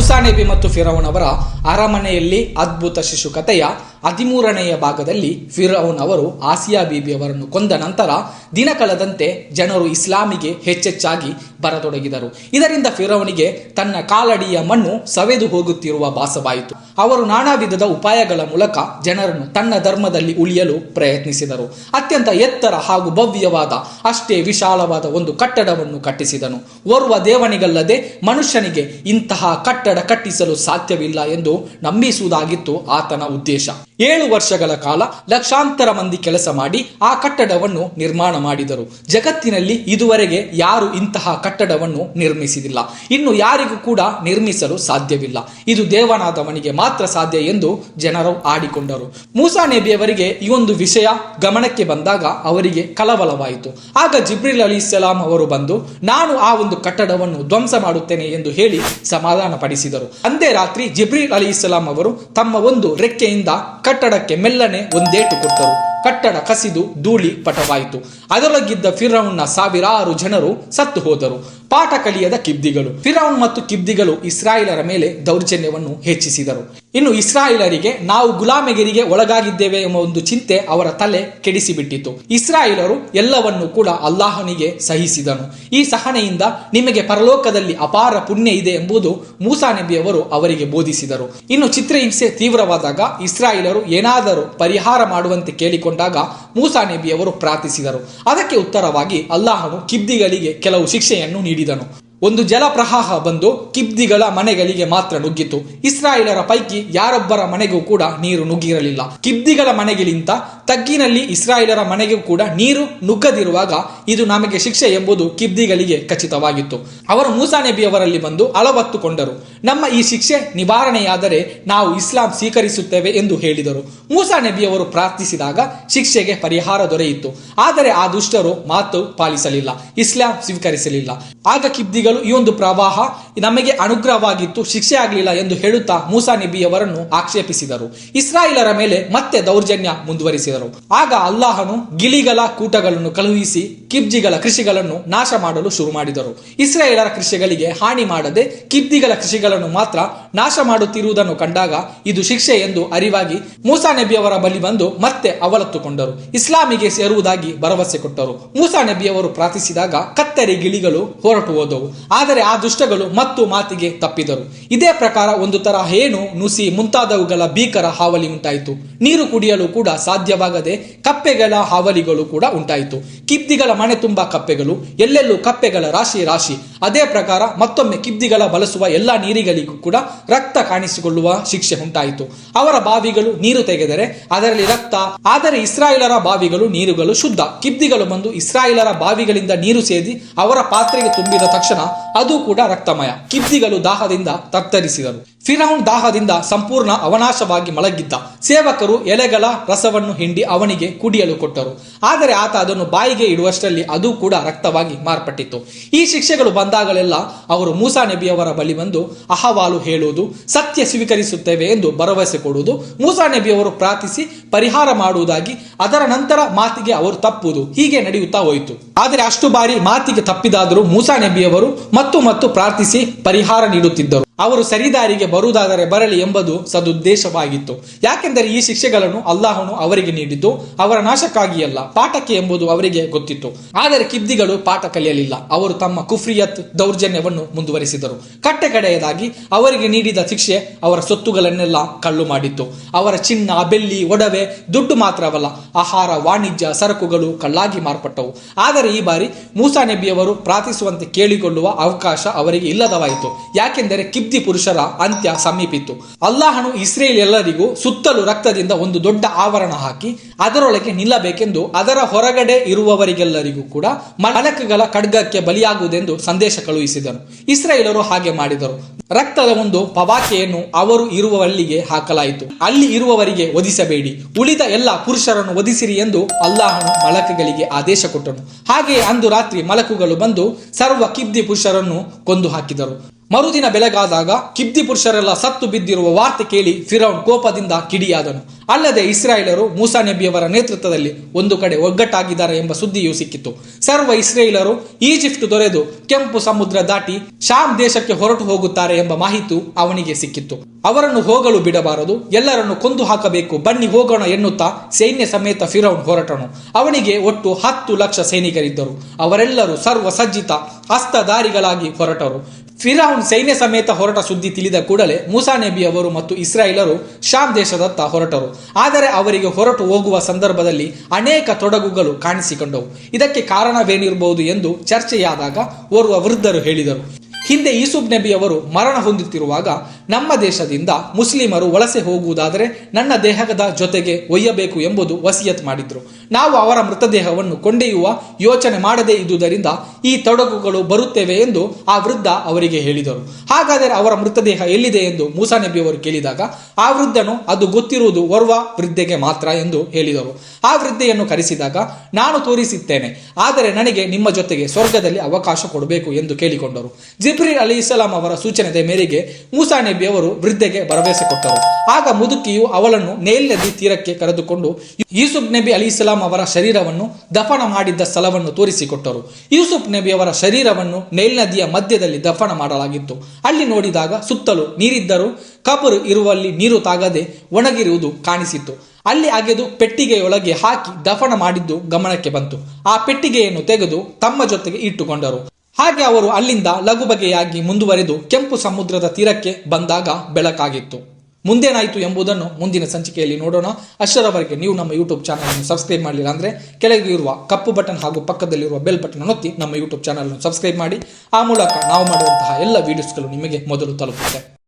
ಮೂಸಾನೆಬಿ ಮತ್ತು ಫಿರೌನ್ ಅವರ ಅರಮನೆಯಲ್ಲಿ ಅದ್ಭುತ ಶಿಶು ಕಥೆಯ ಹದಿಮೂರನೆಯ ಭಾಗದಲ್ಲಿ ಫಿರೌನ್ ಅವರು ಆಸಿಯಾ ಬೀಬಿಯವರನ್ನು ಕೊಂದ ನಂತರ ದಿನ ಕಳೆದಂತೆ ಜನರು ಇಸ್ಲಾಮಿಗೆ ಹೆಚ್ಚೆಚ್ಚಾಗಿ ಬರತೊಡಗಿದರು. ಇದರಿಂದ ಫಿರೌನಿಗೆ ತನ್ನ ಕಾಲಡಿಯ ಮಣ್ಣು ಸವೆದು ಹೋಗುತ್ತಿರುವ ಭಾಸವಾಯಿತು. ಅವರು ನಾನಾ ವಿಧದ ಉಪಾಯಗಳ ಮೂಲಕ ಜನರನ್ನು ತನ್ನ ಧರ್ಮದಲ್ಲಿ ಉಳಿಯಲು ಪ್ರಯತ್ನಿಸಿದರು. ಅತ್ಯಂತ ಎತ್ತರ ಹಾಗೂ ಭವ್ಯವಾದ, ಅಷ್ಟೇ ವಿಶಾಲವಾದ ಒಂದು ಕಟ್ಟಡವನ್ನು ಕಟ್ಟಿಸಿದನು. ಓರ್ವ ದೇವನಿಗಲ್ಲದೆ ಮನುಷ್ಯನಿಗೆ ಇಂತಹ ಕಟ್ಟಡ ಕಟ್ಟಿಸಲು ಸಾಧ್ಯವಿಲ್ಲ ಎಂದು ನಂಬಿಸುವುದಾಗಿತ್ತು ಆತನ ಉದ್ದೇಶ. ಏಳು ವರ್ಷಗಳ ಕಾಲ ಲಕ್ಷಾಂತರ ಮಂದಿ ಕೆಲಸ ಮಾಡಿ ಆ ಕಟ್ಟಡವನ್ನು ನಿರ್ಮಾಣ ಮಾಡಿದರು. ಜಗತ್ತಿನಲ್ಲಿ ಇದುವರೆಗೆ ಯಾರು ಇಂತಹ ಕಟ್ಟಡವನ್ನು ನಿರ್ಮಿಸಿದಿಲ್ಲ. ಇನ್ನು ಯಾರಿಗೂ ಕೂಡ ನಿರ್ಮಿಸಲು ಸಾಧ್ಯವಿಲ್ಲ. ಇದು ದೇವನಾದವನಿಗೆ ಮಾತ್ರ ಸಾಧ್ಯ ಎಂದು ಜನರು ಆಡಿಕೊಂಡರು. ಮೂಸಾ ನಬಿಯವರಿಗೆ ಈ ಒಂದು ವಿಷಯ ಗಮನಕ್ಕೆ ಬಂದಾಗ ಅವರಿಗೆ ಕಲವಲವಾಯಿತು ಆಗ ಜಿಬ್ರಿಲ್ ಅಲಿ ಇಸ್ಲಾಂ ಅವರು ಬಂದು, ನಾನು ಆ ಒಂದು ಕಟ್ಟಡವನ್ನು ಧ್ವಂಸ ಮಾಡುತ್ತೇನೆ ಎಂದು ಹೇಳಿ ಸಮಾಧಾನ ಪಡಿಸಿದರು ಅಂದೇ ರಾತ್ರಿ ಜಿಬ್ರಿಲ್ ಅಲಿ ಇಸ್ಲಾಂ ಅವರು ತಮ್ಮ ಒಂದು ರೆಕ್ಕೆಯಿಂದ ಕಟ್ಟಡಕ್ಕೆ ಮೆಲ್ಲನೆ ಒಂದೇಟು ಕೊಟ್ಟರು. ಕಟ್ಟಡ ಕಸಿದು ಧೂಳಿ ಪಟವಾಯಿತು. ಅದರೊಳಗಿದ್ದ ಫಿರೌನ್ನ ಸಾವಿರಾರು ಜನರು ಸತ್ತು ಹೋದರು. ಪಾಠ ಕಲಿಯದ ಕಿಬ್ದಿಗಳು. ಫಿರೌನ್ ಮತ್ತು ಕಿಬ್ದಿಗಳು ಇಸ್ರಾಯಿಲರ ಮೇಲೆ ದೌರ್ಜನ್ಯವನ್ನು ಹೆಚ್ಚಿಸಿದರು. ಇನ್ನು ಇಸ್ರಾಯಿಲರಿಗೆ ನಾವು ಗುಲಾಮಗಿರಿಗೆ ಒಳಗಾಗಿದ್ದೇವೆ ಎಂಬ ಒಂದು ಚಿಂತೆ ಅವರ ತಲೆ ಕೆಡಿಸಿಬಿಟ್ಟಿತು. ಇಸ್ರಾಯಿಲರು ಎಲ್ಲವನ್ನೂ ಕೂಡ ಅಲ್ಲಾಹನಿಗೆ ಸಹಿಸಿದನು. ಈ ಸಹನೆಯಿಂದ ನಿಮಗೆ ಪರಲೋಕದಲ್ಲಿ ಅಪಾರ ಪುಣ್ಯ ಇದೆ ಎಂಬುದು ಮೂಸಾ ನಬಿಯವರು ಅವರಿಗೆ ಬೋಧಿಸಿದರು. ಇನ್ನು ಚಿತ್ರಹಿಂಸೆ ತೀವ್ರವಾದಾಗ ಇಸ್ರಾಯಿಲರು ಏನಾದರೂ ಪರಿಹಾರ ಮಾಡುವಂತೆ ಕೇಳಿಕೊಂಡಾಗ ಮೂಸಾ ನಬಿಯವರು ಪ್ರಾರ್ಥಿಸಿದರು. ಅದಕ್ಕೆ ಉತ್ತರವಾಗಿ ಅಲ್ಲಾಹನು ಕಿಬ್ದಿಗಳಿಗೆ ಕೆಲವು ಶಿಕ್ಷೆಯನ್ನು ನೀಡಿದನು. ಒಂದು ಜಲಪ್ರವಾಹ ಬಂದು ಕಿಬ್ದಿಗಳ ಮನೆಗಳಿಗೆ ಮಾತ್ರ ನುಗ್ಗಿತು. ಇಸ್ರಾಯೇಲರ ಪೈಕಿ ಯಾರೊಬ್ಬರ ಮನೆಗೂ ಕೂಡ ನೀರು ನುಗ್ಗಿರಲಿಲ್ಲ. ಕಿಬ್ದಿಗಳ ಮನೆಗಿಂತ ತಗ್ಗಿನಲ್ಲಿ ಇಸ್ರಾಯೇಲರ ಮನೆಗೂ ಕೂಡ ನೀರು ನುಗ್ಗದಿರುವಾಗ ಇದು ನಮಗೆ ಶಿಕ್ಷೆ ಎಂಬುದು ಕಿಬ್ದಿಗಳಿಗೆ ಖಚಿತವಾಗಿತ್ತು. ಅವರು ಮೂಸಾ ನಬಿಯವರಲ್ಲಿ ಬಂದು ಅಳವತ್ತುಕೊಂಡರು. ನಮ್ಮ ಈ ಶಿಕ್ಷೆ ನಿವಾರಣೆಯಾದರೆ ನಾವು ಇಸ್ಲಾಂ ಸ್ವೀಕರಿಸುತ್ತೇವೆ ಎಂದು ಹೇಳಿದರು. ಮೂಸಾ ನಬಿಯವರು ಪ್ರಾರ್ಥಿಸಿದಾಗ ಶಿಕ್ಷೆಗೆ ಪರಿಹಾರ ದೊರೆಯಿತು. ಆದರೆ ಆ ದುಷ್ಟರು ಮಾತು ಪಾಲಿಸಲಿಲ್ಲ, ಇಸ್ಲಾಂ ಸ್ವೀಕರಿಸಲಿಲ್ಲ. ಆಗ ಕಿಬ್ದಿಗಳು ಈ ಒಂದು ಪ್ರವಾಹ ನಮಗೆ ಅನುಗ್ರಹವಾಗಿತ್ತು, ಶಿಕ್ಷೆ ಆಗಲಿಲ್ಲ ಎಂದು ಹೇಳುತ್ತಾ ಮೂಸಾ ನಬಿಯವರನ್ನು ಆಕ್ಷೇಪಿಸಿದರು. ಇಸ್ರಾಯಿಲರ ಮೇಲೆ ಮತ್ತೆ ದೌರ್ಜನ್ಯ ಮುಂದುವರಿಸಿದರು. ಆಗ ಅಲ್ಲಾಹನು ಗಿಳಿಗಳ ಕೂಟಗಳನ್ನು ಕಳುಹಿಸಿ, ಕಿಬ್ಜಿಗಳ ಕೃಷಿಗಳನ್ನು ನಾಶ ಮಾಡಲು ಶುರು ಮಾಡಿದರು ಇಸ್ರಾಯೇಲರ ಕೃಷಿಗಳಿಗೆ ಹಾನಿ ಮಾಡದೆ ಕಿಬ್ದಿಗಳ ಕೃಷಿಗಳನ್ನು ಮಾತ್ರ ನಾಶ ಮಾಡುತ್ತಿರುವುದನ್ನು ಕಂಡಾಗ ಇದು ಶಿಕ್ಷೆ ಎಂದು ಅರಿವಾಗಿ ಮೂಸಾ ನಬಿಯವರ ಬಳಿ ಬಂದು ಮತ್ತೆ ಅವಲತ್ತುಕೊಂಡರು. ಇಸ್ಲಾಮಿಗೆ ಸೇರುವುದಾಗಿ ಭರವಸೆ ಕೊಟ್ಟರು. ಮೂಸಾ ನಬಿಯವರು ಪ್ರಾರ್ಥಿಸಿದಾಗ ಕತ್ತರಿ ಗಿಳಿಗಳು ಹೊರಟು ಹೋದವು. ಆದರೆ ಆ ದುಷ್ಟಗಳು ಮತ್ತು ಮಾತಿಗೆ ತಪ್ಪಿದರು. ಇದೇ ಪ್ರಕಾರ ಒಂದು ತರ ಹೇನು ನುಸಿ ಮುಂತಾದವುಗಳ ಭೀಕರ ಹಾವಳಿ ಉಂಟಾಯಿತು. ನೀರು ಕುಡಿಯಲು ಕೂಡ ಸಾಧ್ಯವಾಗದೆ ಕಪ್ಪೆಗಳ ಹಾವಳಿಗಳು ಕೂಡ ಉಂಟಾಯಿತು. ಕಿಬ್ದಿಗಳ ಮನೆ ತುಂಬಾ ಕಪ್ಪೆಗಳು, ಎಲ್ಲೆಲ್ಲೂ ಕಪ್ಪೆಗಳ ರಾಶಿ ರಾಶಿ. ಅದೇ ಪ್ರಕಾರ ಮತ್ತೊಮ್ಮೆ ಕಿಬ್ದಿಗಳ ಬಳಸುವ ಎಲ್ಲಾ ನೀರಿಗಳಿಗೂ ಕೂಡ ರಕ್ತ ಕಾಣಿಸಿಕೊಳ್ಳುವ ಶಿಕ್ಷೆ ಉಂಟಾಯಿತು. ಅವರ ಬಾವಿಗಳು ನೀರು ತೆಗೆದರೆ ಅದರಲ್ಲಿ ರಕ್ತ, ಆದರೆ ಇಸ್ರಾಯೇಲರ ಬಾವಿಗಳು ನೀರುಗಳು ಶುದ್ಧ. ಕಿಬ್ದಿಗಳು ಬಂದು ಇಸ್ರಾಯೇಲರ ಬಾವಿಗಳಿಂದ ನೀರು ಸೇದಿ ಅವರ ಪಾತ್ರೆಗೆ ತುಂಬಿದ ತಕ್ಷಣ ಅದು ಕೂಡ ರಕ್ತಮಯ. ಕಿಬ್ದಿಗಳು ದಾಹದಿಂದ ತತ್ತರಿಸಿದರು. ಫಿರೌನ್ ದಾಹದಿಂದ ಸಂಪೂರ್ಣ ಅವನಾಶವಾಗಿ ಮಲಗಿದ್ದ. ಸೇವಕರು ಎಲೆಗಳ ರಸವನ್ನು ಹಿಂಡಿ ಅವನಿಗೆ ಕುಡಿಯಲು ಕೊಟ್ಟರು. ಆದರೆ ಆತ ಅದನ್ನು ಬಾಯಿಗೆ ಇಡುವಷ್ಟರಲ್ಲಿ ಅದು ಕೂಡ ರಕ್ತವಾಗಿ ಮಾರ್ಪಟ್ಟಿತ್ತು. ಈ ಶಿಕ್ಷೆಗಳು ಬಂದಾಗಲೆಲ್ಲ ಅವರು ಮೂಸಾ ನಬಿಯವರ ಬಳಿ ಬಂದು ಅಹವಾಲು ಹೇಳುವುದು, ಸತ್ಯ ಸ್ವೀಕರಿಸುತ್ತೇವೆ ಎಂದು ಭರವಸೆ ಕೊಡುವುದು, ಮೂಸಾ ನಬಿಯವರು ಪ್ರಾರ್ಥಿಸಿ ಪರಿಹಾರ ಮಾಡುವುದಾಗಿ, ಅದರ ನಂತರ ಮಾತಿಗೆ ಅವರು ತಪ್ಪುವುದು, ಹೀಗೆ ನಡೆಯುತ್ತಾ ಹೋಯಿತು. ಆದರೆ ಅಷ್ಟು ಬಾರಿ ಮಾತಿಗೆ ತಪ್ಪಿದಾದರೂ ಮೂಸಾ ನಬಿಯವರು ಮತ್ತು ಮತ್ತು ಪ್ರಾರ್ಥಿಸಿ ಪರಿಹಾರ ನೀಡುತ್ತಿದ್ದರು. ಅವರು ಸರಿದಾರಿಗೆ ಬರುವುದಾದರೆ ಬರಲಿ ಎಂಬುದು ಸದುದ್ದೇಶವಾಗಿತ್ತು. ಯಾಕೆಂದರೆ ಈ ಶಿಕ್ಷೆಗಳನ್ನು ಅಲ್ಲಾಹನು ಅವರಿಗೆ ನೀಡಿದ್ದು, ಅವರ ನಾಶಕ್ಕಾಗಿ ಅಲ್ಲ ಪಾಠಕ್ಕೆ ಎಂಬುದು ಅವರಿಗೆ ಗೊತ್ತಿತ್ತು. ಆದರೆ ಕಿದ್ದಿಗಳು ಪಾಠ ಕಲಿಯಲಿಲ್ಲ. ಅವರು ತಮ್ಮ ಕುಫ್ರಿಯತ್ ದೌರ್ಜನ್ಯವನ್ನು ಮುಂದುವರಿಸಿದರು. ಕಟ್ಟೆಕಡೆಯದಾಗಿ ಅವರಿಗೆ ನೀಡಿದ ಶಿಕ್ಷೆ ಅವರ ಸೊತ್ತುಗಳನ್ನೆಲ್ಲ ಕಳ್ಳು ಮಾಡಿತ್ತು. ಅವರ ಚಿನ್ನ, ಬೆಳ್ಳಿ, ಒಡವೆ, ದುಡ್ಡು ಮಾತ್ರವಲ್ಲ, ಆಹಾರ, ವಾಣಿಜ್ಯ, ಸರಕುಗಳು ಕಳ್ಳಾಗಿ ಮಾರ್ಪಟ್ಟವು. ಆದರೆ ಈ ಬಾರಿ ಮೂಸಾ ನಬಿಯವರು ಪ್ರಾರ್ಥಿಸುವಂತೆ ಕೇಳಿಕೊಳ್ಳುವ ಅವಕಾಶ ಅವರಿಗೆ ಇಲ್ಲದವಾಯಿತು. ಯಾಕೆಂದರೆ ಕಿಬ್ದಿ ಪುರುಷರ ಅಂತ್ಯ ಸಮೀಪಿತ್ತು. ಅಲ್ಲಾಹನು ಇಸ್ರೇಲ್ ಎಲ್ಲರಿಗೂ ಸುತ್ತಲೂ ರಕ್ತದಿಂದ ಒಂದು ದೊಡ್ಡ ಆವರಣ ಹಾಕಿ, ಅದರೊಳಗೆ ನಿಲ್ಲಬೇಕೆಂದು ಅದರ ಹೊರಗಡೆ ಇರುವವರಿಗೆಲ್ಲರಿಗೂ ಕೂಡ ಮಲಕಗಳ ಖಡ್ಗಕ್ಕೆ ಬಲಿಯಾಗುವುದೆಂದು ಸಂದೇಶ ಕಳುಹಿಸಿದರು ಇಸ್ರೇಲರು ಹಾಗೆ ಮಾಡಿದರು. ರಕ್ತದ ಒಂದು ಪವಾಕೆಯನ್ನು ಅವರು ಇರುವಲ್ಲಿಗೆ ಹಾಕಲಾಯಿತು. ಅಲ್ಲಿ ಇರುವವರಿಗೆ ಒದಿಸಬೇಡಿ ಉಳಿದ ಎಲ್ಲ ಪುರುಷರನ್ನು ಒದಿಸಿರಿ ಎಂದು ಅಲ್ಲಾಹನು ಮಲಕಗಳಿಗೆ ಆದೇಶ ಕೊಟ್ಟನು. ಹಾಗೆಯೇ ಅಂದು ರಾತ್ರಿ ಮಲಕುಗಳು ಬಂದು ಸರ್ವ ಕಿಬ್ದಿ ಪುರುಷರನ್ನು ಕೊಂದು ಹಾಕಿದರು. ಮರುದಿನ ಬೆಳಗಾದಾಗ ಕಿಬ್ದಿ ಪುರುಷರೆಲ್ಲ ಸತ್ತು ಬಿದ್ದಿರುವ ವಾರ್ತೆ ಕೇಳಿ ಫಿರೌನ್ ಕೋಪದಿಂದ ಕಿಡಿಯಾದನು. ಅಲ್ಲದೆ ಇಸ್ರಾಯೇಲರು ಮೂಸಾ ನಬಿಯವರ ನೇತೃತ್ವದಲ್ಲಿ ಒಂದು ಕಡೆ ಒಗ್ಗಟ್ಟಾಗಿದ್ದಾರೆ ಎಂಬ ಸುದ್ದಿಯೂ ಸಿಕ್ಕಿತು. ಸರ್ವ ಇಸ್ರೇಲರು ಈಜಿಪ್ಟ್ ದೊರೆದು ಕೆಂಪು ಸಮುದ್ರ ದಾಟಿ ಶಾಮ್ ದೇಶಕ್ಕೆ ಹೊರಟು ಹೋಗುತ್ತಾರೆ ಎಂಬ ಮಾಹಿತಿ ಅವನಿಗೆ ಸಿಕ್ಕಿತ್ತು ಅವರನ್ನು ಹೋಗಲು ಬಿಡಬಾರದು. ಎಲ್ಲರನ್ನು ಕೊಂದು ಹಾಕಬೇಕು. ಬನ್ನಿ ಹೋಗೋಣ ಎನ್ನುತ್ತಾ ಸೈನ್ಯ ಸಮೇತ ಫಿರೌನ್ ಹೊರಟನು. ಅವನಿಗೆ ಒಟ್ಟು ಹತ್ತು ಲಕ್ಷ ಸೈನಿಕರಿದ್ದರು. ಅವರೆಲ್ಲರೂ ಸರ್ವ ಸಜ್ಜಿತ ಹಸ್ತಧಾರಿಗಳಾಗಿ ಹೊರಟರು. ಫಿರೌನ್ ಸೈನ್ಯ ಸಮೇತ ಹೊರಟ ಸುದ್ದಿ ತಿಳಿದ ಕೂಡಲೇ ಮೂಸಾ ನಬಿ ಅವರು ಮತ್ತು ಇಸ್ರಾಯೇಲರು ಶಾಮ್ ದೇಶದತ್ತ ಹೊರಟರು. ಆದರೆ ಅವರಿಗೆ ಹೊರಟು ಹೋಗುವ ಸಂದರ್ಭದಲ್ಲಿ ಅನೇಕ ತೊಡಗುಗಳು ಕಾಣಿಸಿಕೊಂಡವು. ಇದಕ್ಕೆ ಕಾರಣವೇನಿರಬಹುದು ಎಂದು ಚರ್ಚೆಯಾದಾಗ ಓರ್ವ ವೃದ್ಧರು ಹೇಳಿದರು. ಹಿಂದೆ ಯೂಸುಫ್ ನಬಿ ಅವರು ಮರಣ ಹೊಂದುತ್ತಿರುವಾಗ ನಮ್ಮ ದೇಶದಿಂದ ಮುಸ್ಲಿಮರು ವಲಸೆ ಹೋಗುವುದಾದರೆ ನನ್ನ ದೇಹದ ಜೊತೆಗೆ ಒಯ್ಯಬೇಕು ಎಂಬುದು ವಸಿಯತ್ ಮಾಡಿದ್ರು. ನಾವು ಅವರ ಮೃತದೇಹವನ್ನು ಕೊಂಡೊಯ್ಯುವ ಯೋಚನೆ ಮಾಡದೇ ಇದ್ದುದರಿಂದ ಈ ತೊಡಗುಗಳು ಬರುತ್ತೇವೆ ಎಂದು ಆ ವೃದ್ಧ ಅವರಿಗೆ ಹೇಳಿದರು. ಹಾಗಾದರೆ ಅವರ ಮೃತದೇಹ ಎಲ್ಲಿದೆ ಎಂದು ಮೂಸಾ ನಬಿಯವರು ಕೇಳಿದಾಗ, ಆ ವೃದ್ಧನು, ಅದು ಗೊತ್ತಿರುವುದು ಓರ್ವ ವೃದ್ಧೆಗೆ ಮಾತ್ರ ಎಂದು ಹೇಳಿದರು. ಆ ವೃದ್ಧೆಯನ್ನು ಕರೆಸಿದಾಗ, ನಾನು ತೋರಿಸುತ್ತೇನೆ, ಆದರೆ ನನಗೆ ನಿಮ್ಮ ಜೊತೆಗೆ ಸ್ವರ್ಗದಲ್ಲಿ ಅವಕಾಶ ಕೊಡಬೇಕು ಎಂದು ಕೇಳಿಕೊಂಡರು. ಜಿಬ್ರಿಲ್ ಅಲಿ ಇಸ್ಲಾಂ ಅವರ ಸೂಚನೆ ಮೇರೆಗೆ ಮೂಸಾ ನಬಿ ಅವರು ವೃದ್ಧೆಗೆ ಭರವಸೆ ಕೊಟ್ಟರು. ಆಗ ಮುದುಕಿಯು ಅವಳನ್ನು ನೇಲ್ ನದಿ ತೀರಕ್ಕೆ ಕರೆದುಕೊಂಡು ಯೂಸುಫ್ ನಬಿ ಅಲಿ ಇಸ್ಲಾಂ ಅವರ ಶರೀರವನ್ನು ದಫನ ಮಾಡಿದ್ದ ಸ್ಥಳವನ್ನು ತೋರಿಸಿಕೊಟ್ಟರು. ಯೂಸುಫ್ ನಬಿ ಅವರ ಶರೀರವನ್ನು ನೈಲ್ ನದಿಯ ಮಧ್ಯದಲ್ಲಿ ದಫನ ಮಾಡಲಾಗಿತ್ತು. ಅಲ್ಲಿ ನೋಡಿದಾಗ ಸುತ್ತಲೂ ನೀರಿದ್ದರೂ ಕಬರು ಇರುವಲ್ಲಿ ನೀರು ತಾಗದೆ ಒಣಗಿರುವುದು ಕಾಣಿಸಿತ್ತು. ಅಲ್ಲಿ ಅಗೆದು ಪೆಟ್ಟಿಗೆಯೊಳಗೆ ಹಾಕಿ ದಫನ ಮಾಡಿದ್ದು ಗಮನಕ್ಕೆ ಬಂತು. ಆ ಪೆಟ್ಟಿಗೆಯನ್ನು ತೆಗೆದು ತಮ್ಮ ಜೊತೆಗೆ ಇಟ್ಟುಕೊಂಡರು. ಹಾಗೆ ಅವರು ಅಲ್ಲಿಂದ ಲಘು ಬಗೆಯಾಗಿ ಮುಂದುವರೆದು ಕೆಂಪು ಸಮುದ್ರದ ತೀರಕ್ಕೆ ಬಂದಾಗ ಬೆಳಕಾಗಿತ್ತು. ಮುಂದೇನಾಯಿತು ಎಂಬುದನ್ನು ಮುಂದಿನ ಸಂಚಿಕೆಯಲ್ಲಿ ನೋಡೋಣ. ಅಷ್ಟರವರೆಗೆ ನೀವು ನಮ್ಮ ಯೂಟ್ಯೂಬ್ ಚಾನಲ್ ಅನ್ನು ಸಬ್ಸ್ಕ್ರೈಬ್ ಮಾಡಲಿಲ್ಲ ಅಂದ್ರೆ ಕೆಳಗೆ ಇರುವ ಕಪ್ಪು ಬಟನ್ ಹಾಗೂ ಪಕ್ಕದಲ್ಲಿರುವ ಬೆಲ್ ಬಟನ್ ಒತ್ತಿ ನಮ್ಮ ಯೂಟ್ಯೂಬ್ ಚಾನಲ್ ಅನ್ನು ಸಬ್ಸ್ಕ್ರೈಬ್ ಮಾಡಿ. ಆ ಮೂಲಕ ನಾವು ಮಾಡುವಂತಹ ಎಲ್ಲ ವಿಡಿಯೋಸ್ಗಳು ನಿಮಗೆ ಮೊದಲು ತಲುಪುತ್ತೆ.